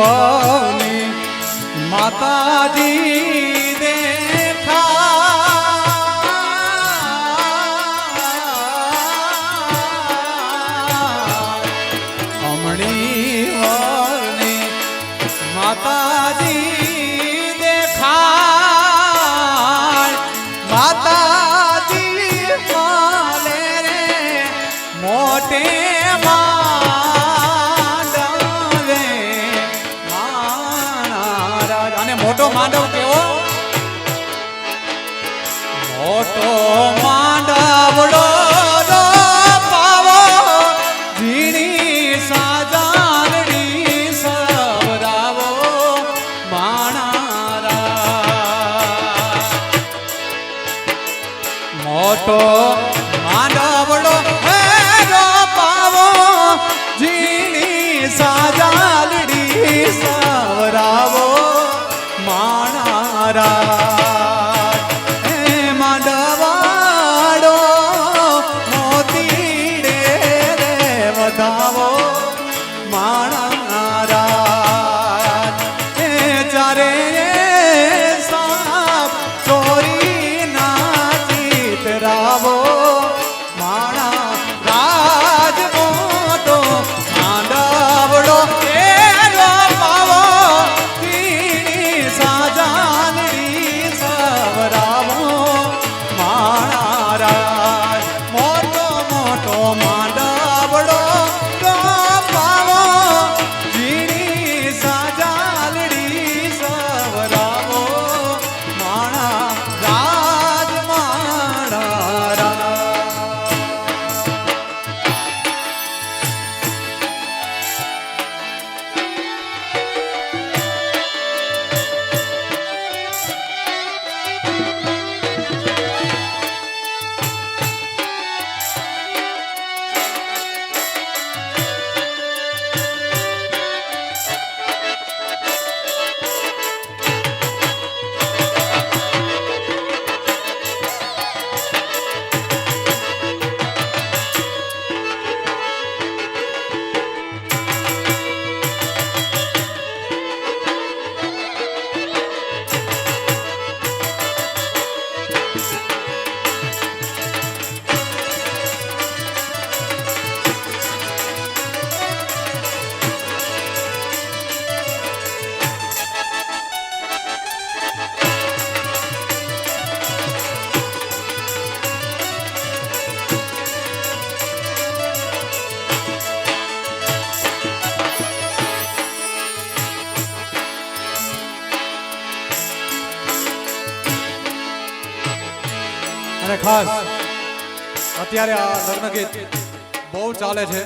জীবনে মাতাজি দেখা। অমণি মাতাজি দেখা। মাতাজি বলে রে মোটে માંડવ કેવો? મોટો માંડવડો મોટો માંડવડો અને ખાસ અત્યારે આ લગ્ન ગીત બહુ ચાલે છે.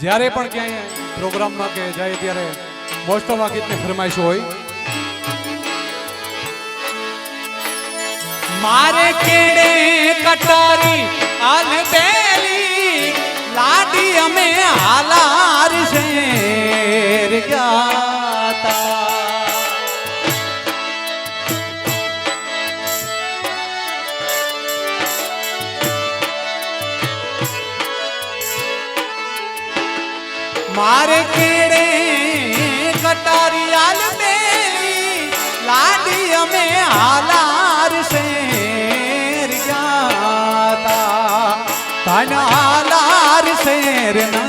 જ્યારે પણ ક્યાંય પ્રોગ્રામમાં કે જાય ત્યારે મોસ્ટ ઓફ આ ગીતની ફરમાઈશ હોય. મારે કેડે કટારી આલ બેલી લાડી અમે હાલાર શેર ગાતા શેર નાથી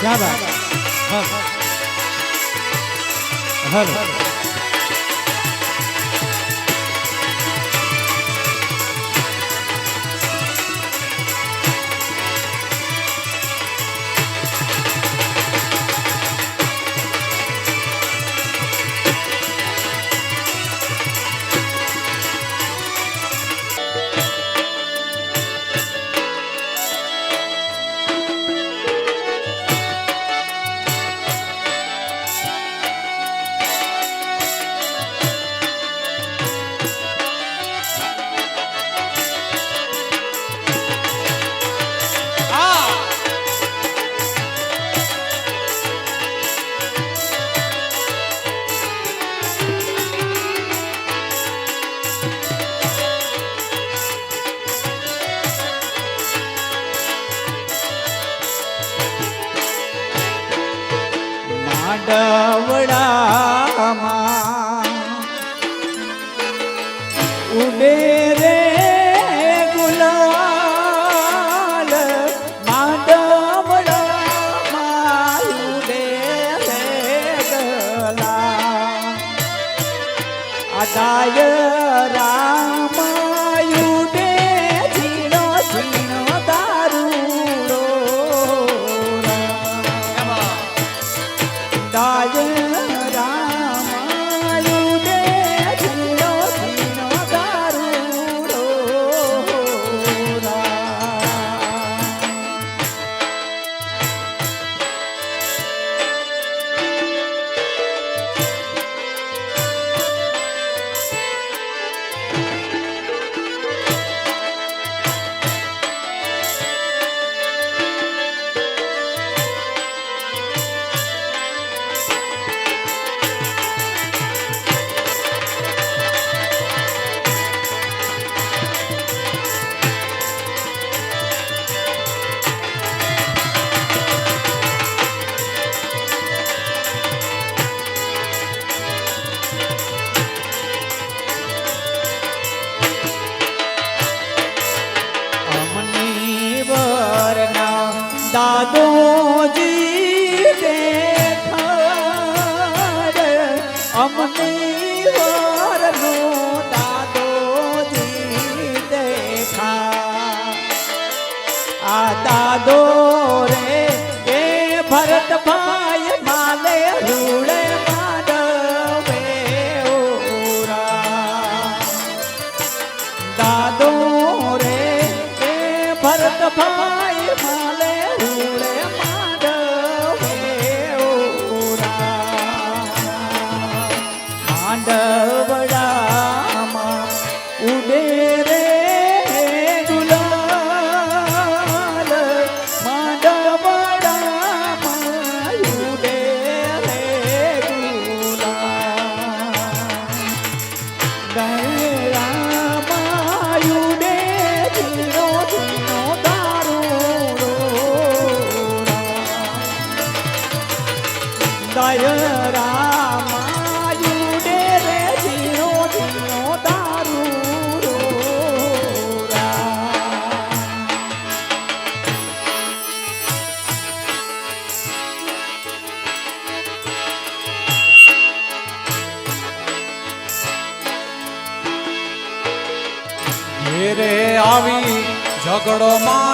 ક્યાં વાત હલો આંગણામાં ઉડે રે ગુલાલ માંડમણામાં ઉડે રે ગલા રામ dado ઝઘડો માં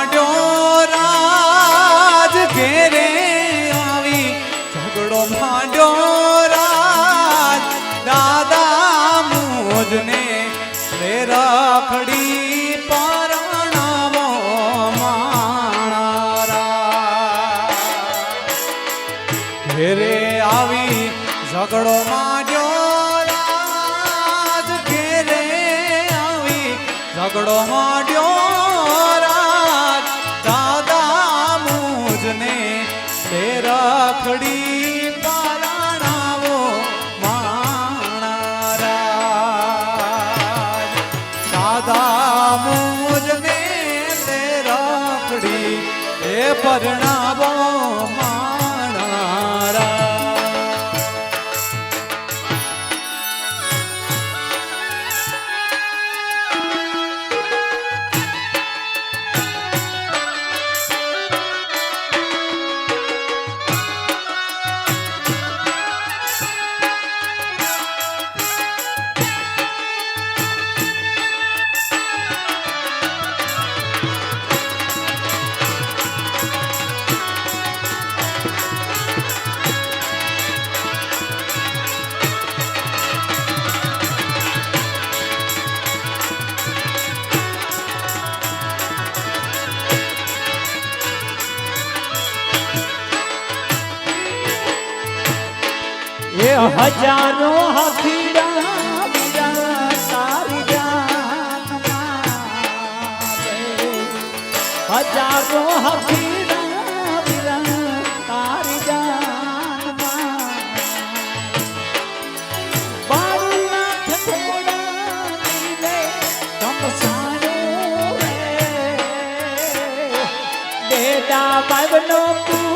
પાસે રાખડી હજારો રે. હજારો બીરા તારી રે. બેટા બાબનો કુંવરાયો